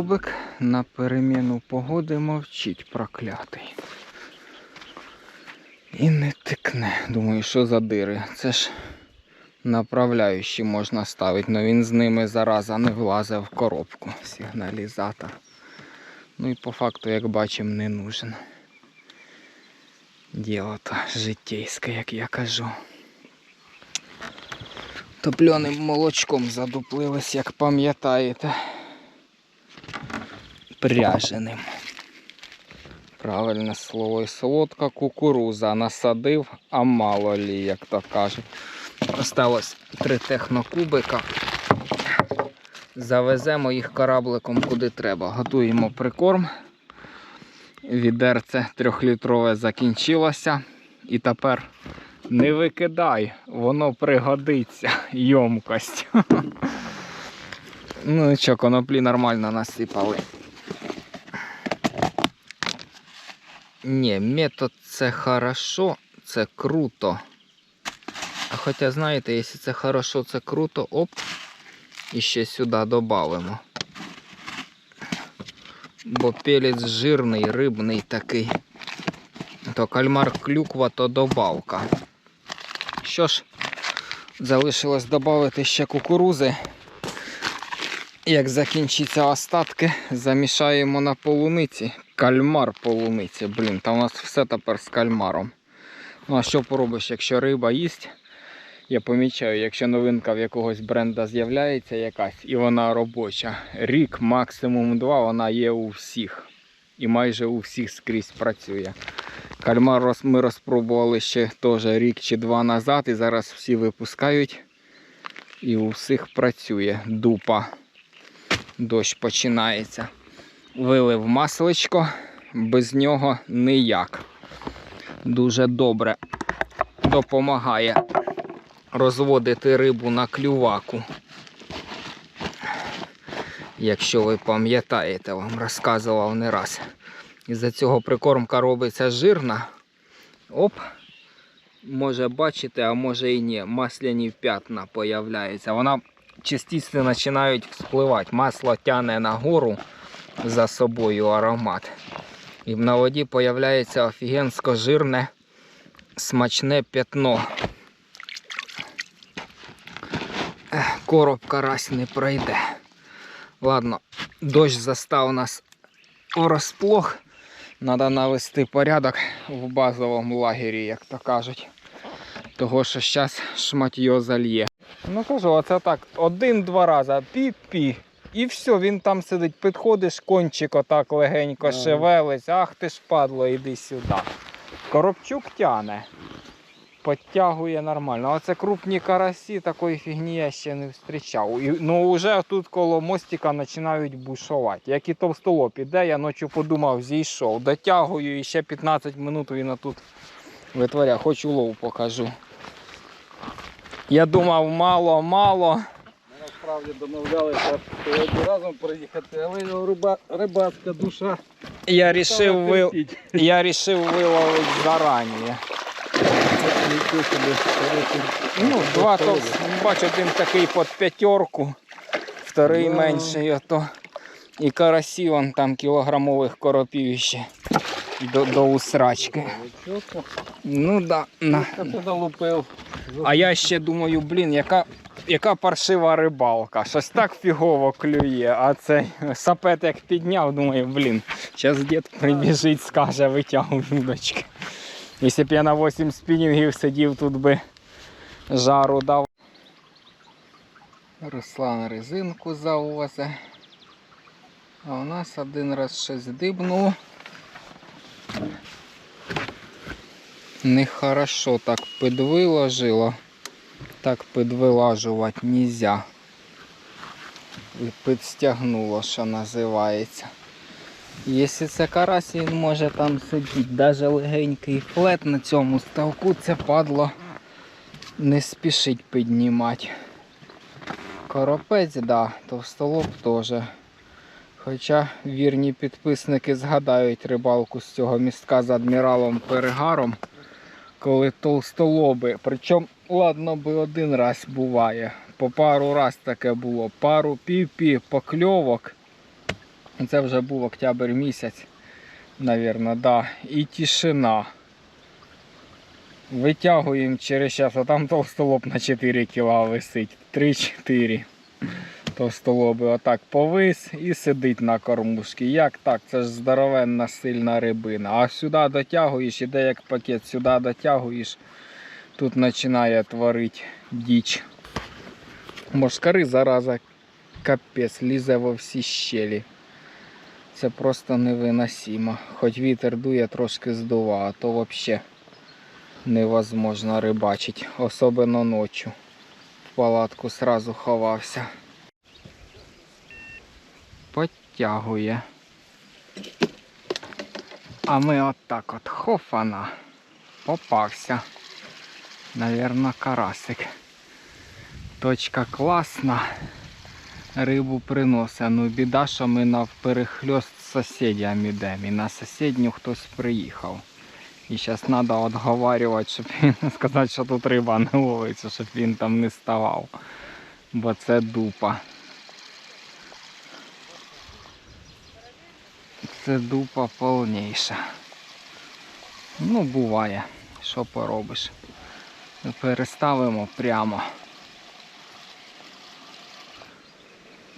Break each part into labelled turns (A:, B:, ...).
A: коробик на переміну погоди мовчить проклятий. І не тикне. Думаю, що за дири. Це ж направляючі можна ставити, але він з ними зараза не влазить в коробку. Сигналізатор. Ну і по факту, як бачимо, не нужен. Діло то житейське, як я кажу. Топляним молочком задуплились, як пам'ятаєте. Пряженим. Правильне слово солодка кукуруза насадив, а мало лі, як то кажуть. Осталось три технокубика. Завеземо їх корабликом куди треба. Готуємо прикорм. Відерце трьохлітрове закінчилося. І тепер не викидай, воно пригодиться. Йомкость. Ну нічого, коноплі нормально насипали. Ні, метод це хорошо, це круто. А хоча, знаєте, якщо це хорошо, це круто, оп, і ще сюди додамо. Бо пелець жирний, рибний такий. То кальмар клюква, то добавка. Що ж, залишилось додати ще кукурузи. Як закінчаться остатки, замішаємо на полуниці. Кальмар полуниці. Блін, там у нас все тепер з кальмаром. Ну а що поробиш, якщо риба їсть? Я помічаю, якщо новинка в якогось бренда з'являється якась і вона робоча, рік, максимум два, вона є у всіх. І майже у всіх скрізь працює. Кальмар ми розпробували ще теж рік чи два назад, і зараз всі випускають. І у всіх працює дупа. Дощ починається. Вилив масличко, без нього ніяк. Дуже добре допомагає розводити рибу на клюваку. Якщо ви пам'ятаєте, вам розказував не раз. Із-за цього прикормка робиться жирна. Оп. Може бачите, а може і ні. Масляні п'ятна появляються. Вона частіше починають вспливати. Масло тягне нагору за собою аромат. І на воді появляється офігенсько жирне, смачне п'ятно. Короб карась не пройде. Ладно, дощ застав нас врасплох. Треба навести порядок в базовому лагері, як то кажуть. Того, що зараз шматьо зальє. Ну кажу, оце так, один-два рази, пі-пі. І все, він там сидить, підходиш, кончик отак легенько
B: Ага.
A: шевелить. Ах ти ж падло, іди сюди. Коробчук тяне. Підтягує нормально. А це крупні карасі, такої фігні я ще не зустрічав. І, ну вже тут коло мостика починають бушувати. Як і товстолоб іде, я ночі подумав, зійшов. Дотягую і ще 15 минут він тут витворяє. Хоч улов покажу. Я думав, мало-мало.
B: Ми насправді домовлялися сьогодні разом приїхати, але його риба, рибацька душа.
A: Я рішив,
B: стала
A: ви... я рішив виловити зарані. Ну, два то, бачу, один такий під п'ятерку, вторий менший, ото. І карасі вон там кілограмових коропів ще до, до усрачки. Ну да. На. А я ще думаю, блін, яка, яка паршива рибалка. Щось так фігово клює, а цей сапет як підняв, думаю, блін, зараз дід прибіжить, скаже, витягуй удочки. Якщо б я на 8 спінінгів сидів, тут би жару дав. Руслан резинку завозе. А у нас один раз щось дибнув. Нехорошо так підвиложило. Так підвилажувати нельзя. І підстягнуло, що називається. Якщо це карась, він може там сидіти. Навіть легенький флет на цьому ставку це падло не спішить піднімати. Коропець, да, товстолоб теж. Хоча вірні підписники згадають рибалку з цього містка з адміралом Перегаром, коли толстолоби. Причому, ладно би один раз буває. По пару раз таке було. Пару пі-пі покльовок. Це вже був октябрь місяць, навірно, да. І тишина. Витягуємо через час, а там толстолоб на 4 кіла висить. 3-4 товстолоби отак повис і сидить на кормушці. Як так? Це ж здоровенна сильна рибина. А сюди дотягуєш, іде як пакет, сюди дотягуєш, тут починає творити діч. Мошкари зараза капець, лізе во всі щелі. Це просто невиносимо. Хоч вітер дує, трошки здува, а то взагалі невозможно рибачити, особливо ночі. В палатку сразу ховався. Подтягує. А ми отак от хофана. Попався. Навірно, карасик. Точка класна. Рибу приносить. Ну біда, що ми навперехльост з сусідям ідемо. І на сусідню хтось приїхав. І зараз треба відговарювати, щоб він сказати, що тут риба не ловиться, щоб він там не ставав. Бо це дупа. Це дупа повніша. Ну, буває. Що поробиш. Переставимо прямо.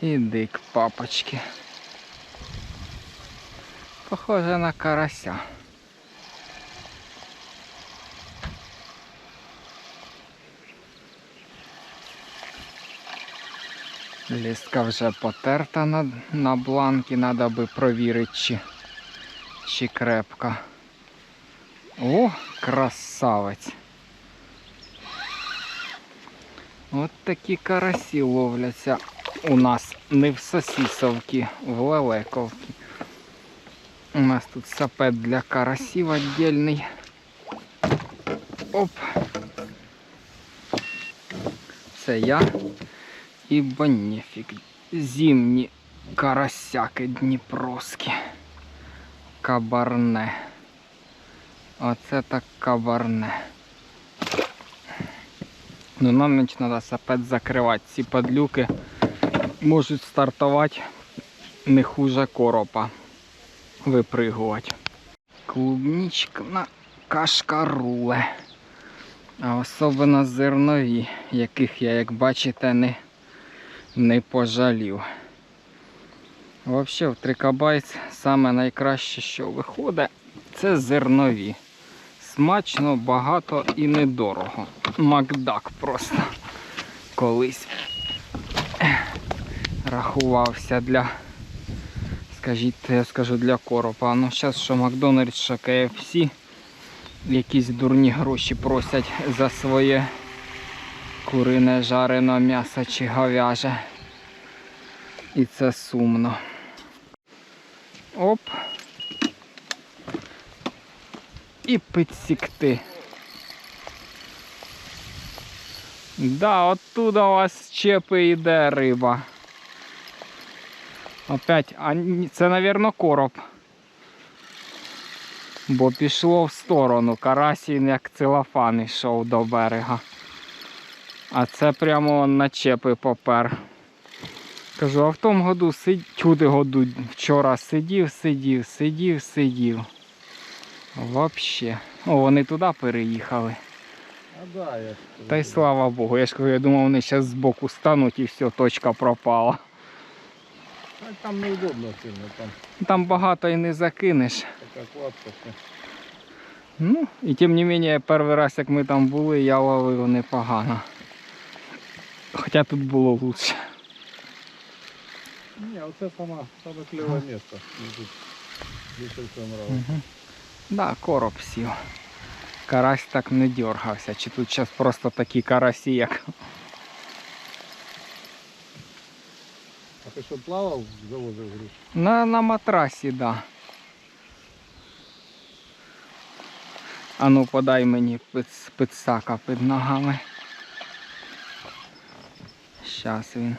A: Іди к папочки. Похоже на карася. Лістка вже потерта на, на бланки, треба би провірити, чи, чи крепка. О, красавець. От такі карасі ловляться у нас не в сосісовці, в лелековці. У нас тут сапет для карасів віддільний. Оп. Це я і бонефік. Зимні карасяки дніпровські. Кабарне. Оце так кабарне. Ну нам менш треба сапет закривати. Ці подлюки можуть стартувати не хуже коропа. Випригувати. Клубничка кашкаруле. А особливо зернові, яких я, як бачите, не, не пожалів. Взагалі в трикабайць саме найкраще, що виходить, це зернові. Смачно, багато і недорого. Макдак просто колись рахувався для, скажіть, я скажу для коропа. Ну зараз що Макдональдс, що KFC, якісь дурні гроші просять за своє курине жарене м'ясо чи говяже. І це сумно. Оп. І підсікти. Да, оттуда у вас чепи йде риба. Опять, а це, навірно, короб. Бо пішло в сторону. Карасін як целофан йшов до берега. А це прямо на чепи попер. Кажу, а в тому году сидь, чуди году вчора сидів, сидів, сидів, сидів. Вообще. О, вони туди переїхали.
B: А да, я
A: Та й слава Богу. Я ж кажу, я думав, вони зараз збоку стануть і все, точка пропала.
B: А Там неудобно сильно, там
A: Там багато і не закинеш.
B: така кладка.
A: Ну, і тим не менше, перший раз, як ми там були, я ловив непогано. Хоча тут було лучше.
B: Ні, оце сама, саме кльове місце. Нравиться.
A: Угу. Да, короб сів. Карась так не дергався. Чи тут зараз просто такі карасі, як.
B: А ти що плавав, завозив груз?
A: На, на матрасі, да. А ну подай мені пицака під ногами. Щас він.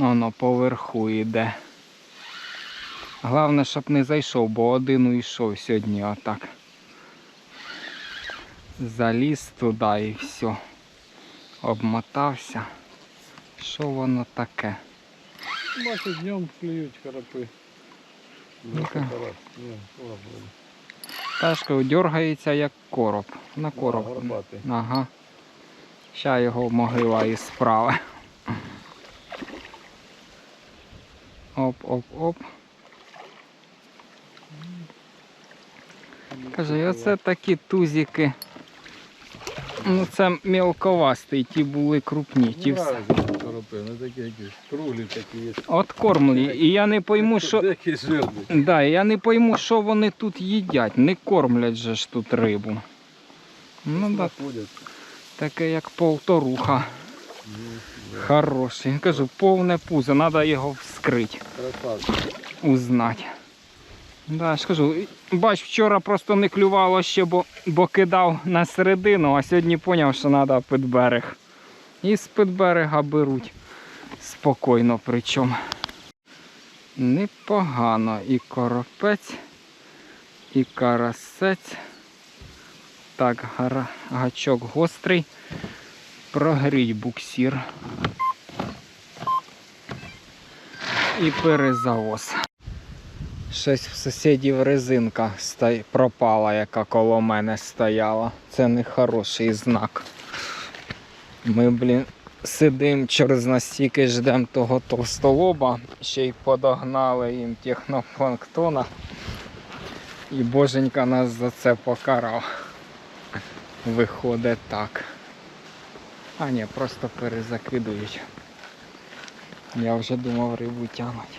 A: Воно поверху йде. Головне, щоб не зайшов, бо один уйшов сьогодні отак. Заліз туди і все. Обмотався. Що воно таке?
B: Бачу, днем клюють ладно.
A: Ташка дергається як короб. На короб. Ага. Ща його могила і справа. Оп, оп, оп. Каже, і оце такі тузики. Ну це мілковастий, ті були крупні. Ті все.
B: Ну круглі такі є.
A: От кормлі. І я не пойму, що. Да, я не пойму, що вони тут їдять. Не кормлять же ж тут рибу. Ну да, таке як полторуха. Хороший. Кажу, повне пузо, треба його вскрити, узнати. Да, ж бач, вчора просто не клювало ще, бо, бо кидав на середину, а сьогодні зрозумів, що треба під берег. І з під берега беруть. Спокійно причому. Непогано. І коропець, і карасець. Так, гачок гострий. Прогрій буксір. І перезавоз. Щось в сусідів резинка пропала, яка коло мене стояла. Це не хороший знак. Ми, блін, сидимо через настільки ждемо того товстолоба, ще й подогнали їм технопланктона. І боженька нас за це покарав. Виходить так. А ні, просто перезакидують. Я вже думав рибу тягнуть.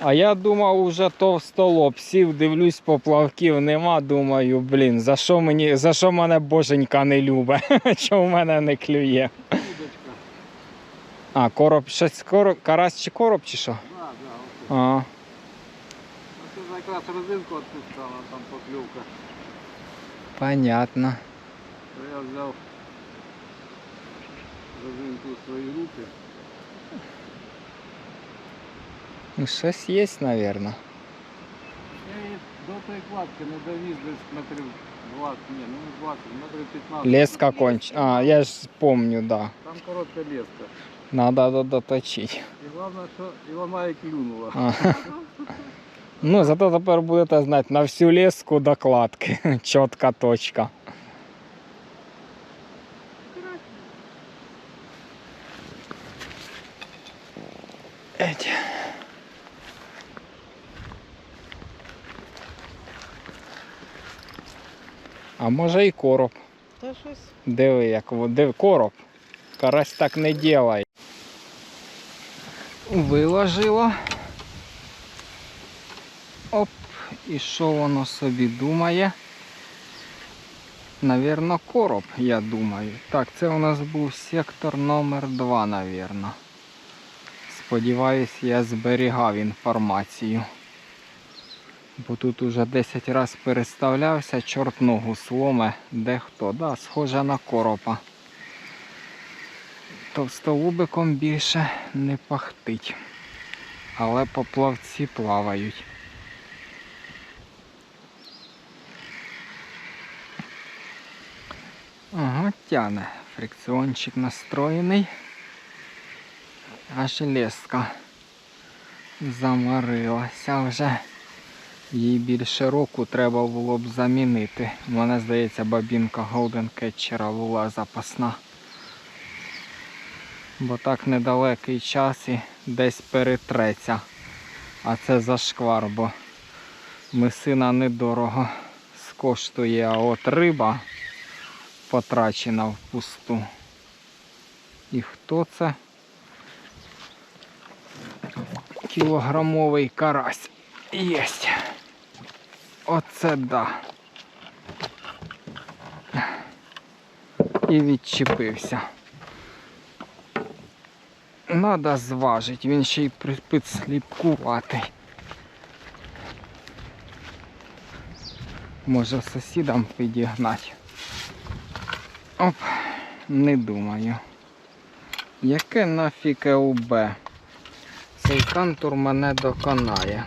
A: А я думав уже товстолоб сів, дивлюсь, поплавків нема, думаю, блін, за що мені, за що мене боженька не любить, що в мене не клює. А, короб, щось короб, карась чи короб чи що?
B: Да, да, оце.
A: А,
B: Оце якраз резинку відпускала, там поклювка.
A: понятно.
B: То я взяв резинку в свої руки.
A: Ну, щось є, мабуть.
B: Я її до тої кладки не довіз десь метрів 20, ні, ну не 20, метрів 15.
A: Леска конч. А, я ж помню, да.
B: Там коротка леска.
A: Надо доточити.
B: І головне, що і вона і клюнула.
A: А. Ну, зато тепер будете знати на всю леску докладки. Чітка точка. Еть. А може і короб.
B: Та щось.
A: Диви, як диви, короб. Карась так не делай. Виложила. Оп, і що воно собі думає? Навірно, короб, я думаю. Так, це у нас був сектор номер 2, навірно. Сподіваюсь, я зберігав інформацію. Бо тут уже 10 разів переставлявся, чорт ногу сломе, де хто. Да, схоже на коропа. Товстолубиком більше не пахтить. Але поплавці плавають. Ага, тяне. Фрикціончик настроєний. А железка замарилася вже. Їй більше року треба було б замінити. Мене здається, бабінка Golden Catcher була запасна. Бо так недалекий час і десь перетреться. А це зашквар, бо мисина недорого скоштує, а от риба потрачена впусту. І хто це? Кілограмовий карась. Єсть. Оце да. І відчепився. Надо зважить, він ще й підсліпкуватий. Може сусідам підігнати. Оп, не думаю. Яке нафіг ЛБ? Цей кантур мене доконає.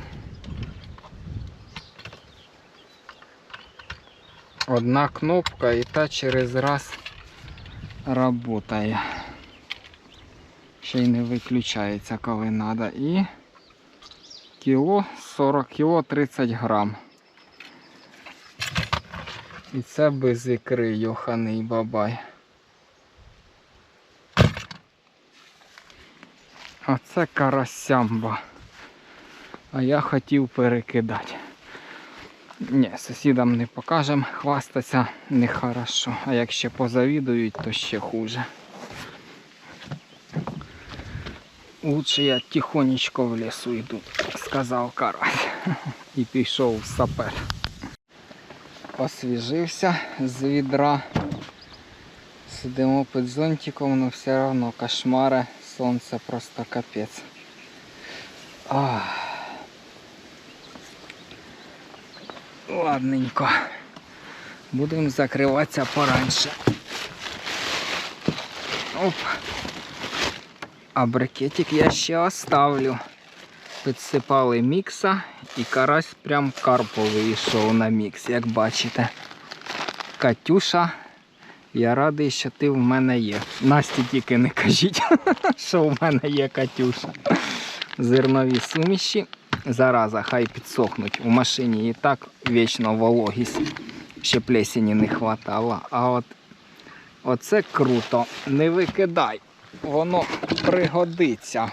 A: Одна кнопка і та через раз работає. ще й не виключається, коли треба. І кіло 40 кіло 30 грам. І це без ікри, йоханий бабай. А це карасямба. А я хотів перекидати. Ні, сусідам не покажемо, хвастатися нехорошо. А якщо позавідують, то ще хуже. Лучше я тихонечко в лісу йду, сказав карась. І пішов сапер. Освіжився з відра. Сидимо під зонтиком, але все одно кошмари, сонце просто капець. Ладненько. Будемо закриватися пораньше. Оп. А брикетик я ще оставлю. Підсипали мікса і карась прям карповий йшов на мікс, як бачите. Катюша, я радий, що ти в мене є. Насті тільки не кажіть, що в мене є Катюша. Зернові суміші. Зараза, хай підсохнуть. У машині і так вічно вологість. Ще плесені не хватало. А от оце круто. Не викидай. Воно пригодиться.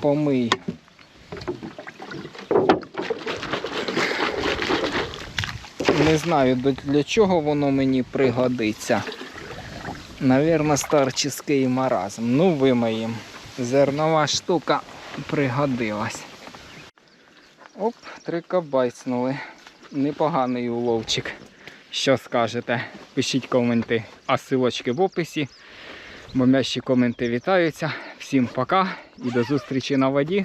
A: Помий. Не знаю для чого воно мені пригодиться. Навірно, старческий маразм. Ну, вимиємо. Зернова штука пригодилась. Оп, три кабайцнули. Непоганий уловчик. Що скажете? Пишіть коменти, а силочки в описі. Бомбящі коменти вітаються. Всім пока і до зустрічі на воді.